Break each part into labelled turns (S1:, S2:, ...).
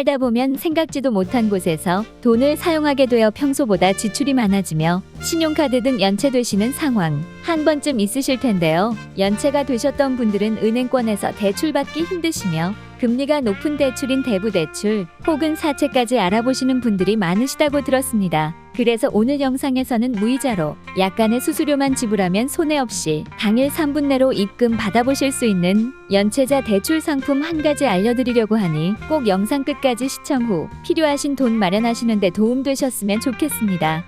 S1: 살다 보면 생각지도 못한 곳에서 돈을 사용하게 되어 평소보다 지출이 많아지며 신용카드 등 연체되시는 상황 한 번쯤 있으실 텐데요. 연체가 되셨던 분들은 은행권에서 대출받기 힘드시며 금리가 높은 대출인 대부대출 혹은 사채까지 알아보시는 분들이 많으시다고 들었습니다. 그래서 오늘 영상에서는 무이자로 약간의 수수료만 지불하면 손해 없이 당일 3분 내로 입금 받아보실 수 있는 연체자 대출 상품 한 가지 알려드리려고 하니 꼭 영상 끝까지 시청 후 필요하신 돈 마련하시는데 도움되셨으면 좋겠습니다.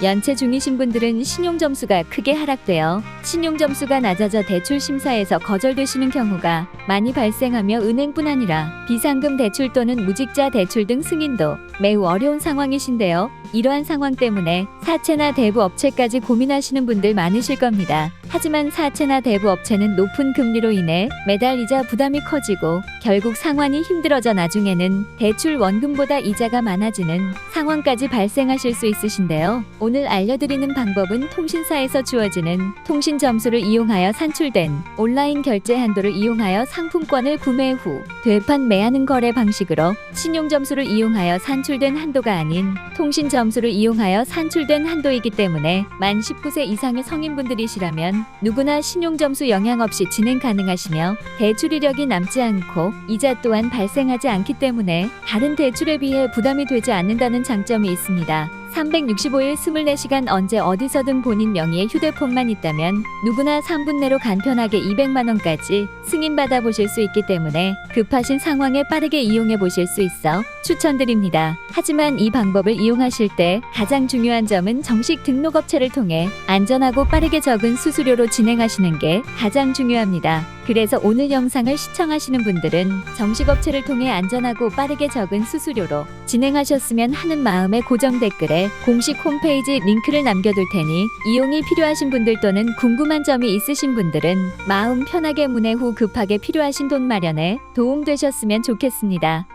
S1: 연체 중이신 분들은 신용 점수가 크게 하락되어 신용 점수가 낮아져 대출 심사에서 거절되시는 경우가 많이 발생하며 은행뿐 아니라 비상금 대출 또는 무직자 대출 등 승인도 매우 어려운 상황이신데요. 이러한 상황 때문에 사채나 대부 업체까지 고민하시는 분들 많으실 겁니다. 하지만 사채나 대부 업체는 높은 금리로 인해 매달 이자 부담이 커지고 결국 상환이 힘들어져 나중에는 대출 원금보다 이자가 많아지는 상황까지 발생하실 수 있으신데요. 오늘 알려드리는 방법은 통신사에서 주어지는 통신 점수를 이용하여 산출된 온라인 결제 한도를 이용하여 상품권을 구매 후 되판 매하는 거래 방식으로 신용 점수를 이용하여 산출된 한도가 아닌 통신 점수를 이용하여 산출된 한도이기 때문에 만 19세 이상의 성인분들이시라면 누구나 신용 점수 영향 없이 진행 가능하시며 대출 이력이 남지 않고 이자 또한 발생하지 않기 때문에 다른 대출에 비해 부담이 되지 않는다는 장점이 있습니다. 365일 24시간 언제 어디서든 본인 명의의 휴대폰만 있다면 누구나 3분 내로 간편하게 200만 원까지 승인받아 보실 수 있기 때문에 급하신 상황에 빠르게 이용해 보실 수 있어 추천드립니다. 하지만 이 방법을 이용하실 때 가장 중요한 점은 정식 등록업체를 통해 안전하고 빠르게 적은 수수료로 진행하시는 게 가장 중요합니다. 그래서 오늘 영상을 시청하시는 분들은 정식 업체를 통해 안전하고 빠르게 적은 수수료로 진행하셨으면 하는 마음의 고정 댓글에 공식 홈페이지 링크를 남겨둘 테니 이용이 필요하신 분들 또는 궁금한 점이 있으신 분들은 마음 편하게 문의 후 급하게 필요하신 돈 마련에 도움되셨으면 좋겠습니다.